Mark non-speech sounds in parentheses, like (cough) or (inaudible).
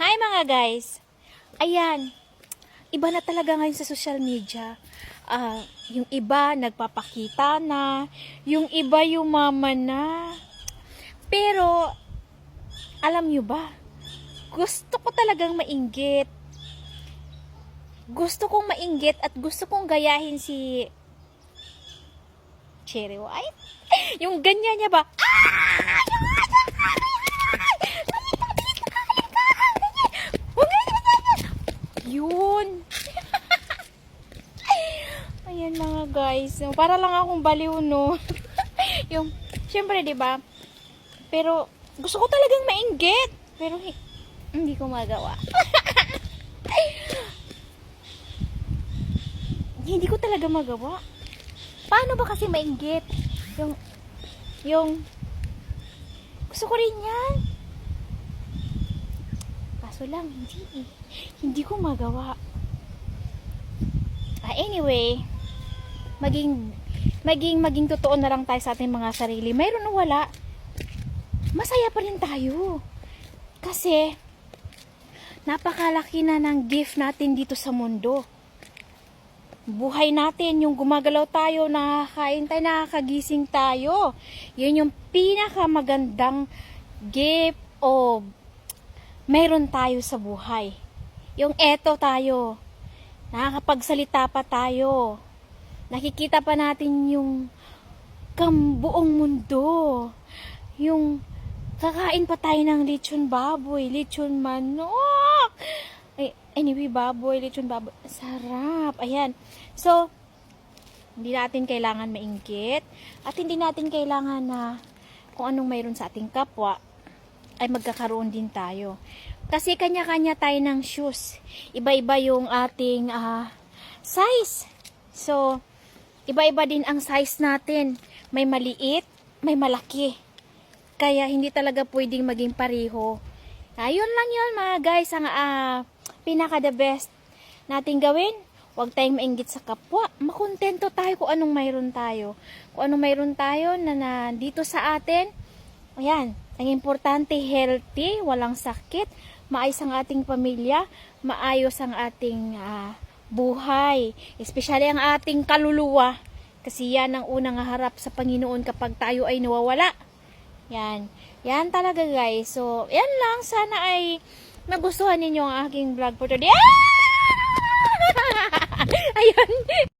Hi mga guys! Ayan, iba na talaga ngayon sa social media. Ah, yung iba nagpapakita na, yung iba yumaman na. Pero, alam nyo ba, gusto ko talagang mainggit. Gusto kong mainggit at gusto kong gayahin si Cherry White. (laughs) Yung ganyan niya ba? Yun. Guys. Para lang akong baliw, no? (laughs) yung, syempre, di ba? Pero, gusto ko talagang mainggit. Pero, hi- hindi ko magawa. (laughs) hindi ko talaga magawa. Paano ba kasi mainggit? Yung, yung, gusto ko rin yan. Kaso lang, hindi eh. Hindi ko magawa. Ah, anyway, maging, maging, maging totoo na lang tayo sa ating mga sarili. Mayroon o wala, masaya pa rin tayo. Kasi, napakalaki na ng gift natin dito sa mundo. Buhay natin, yung gumagalaw tayo, nakakain tayo, nakakagising tayo. Yun yung pinakamagandang gift o meron tayo sa buhay. Yung eto tayo, nakakapagsalita pa tayo. Nakikita pa natin yung kambuong mundo. Yung kakain pa tayo ng lechon baboy, lechon manok. Ay, anyway, baboy, lechon baboy. Sarap. Ayan. So, hindi natin kailangan mainggit at hindi natin kailangan na kung anong mayroon sa ating kapwa ay magkakaroon din tayo. Kasi kanya-kanya tayo ng shoes. Iba-iba yung ating ah, size. So, iba-iba din ang size natin. May maliit, may malaki. Kaya hindi talaga pwedeng maging pareho. Ayun lang yun mga guys, ang ah, pinaka the best nating gawin. Huwag tayong mainggit sa kapwa. Makontento tayo kung anong mayroon tayo. Kung anong mayroon tayo na, na dito sa atin. Ayan, ang importante healthy, walang sakit, maayos ang ating pamilya, maayos ang ating ah, buhay, especially ang ating kaluluwa. Kasi yan ang unang harap sa Panginoon kapag tayo ay nawawala. Yan. Yan talaga guys. So, yan lang. Sana ay nagustuhan ninyo ang aking vlog for today. (laughs) Ah! Ayun.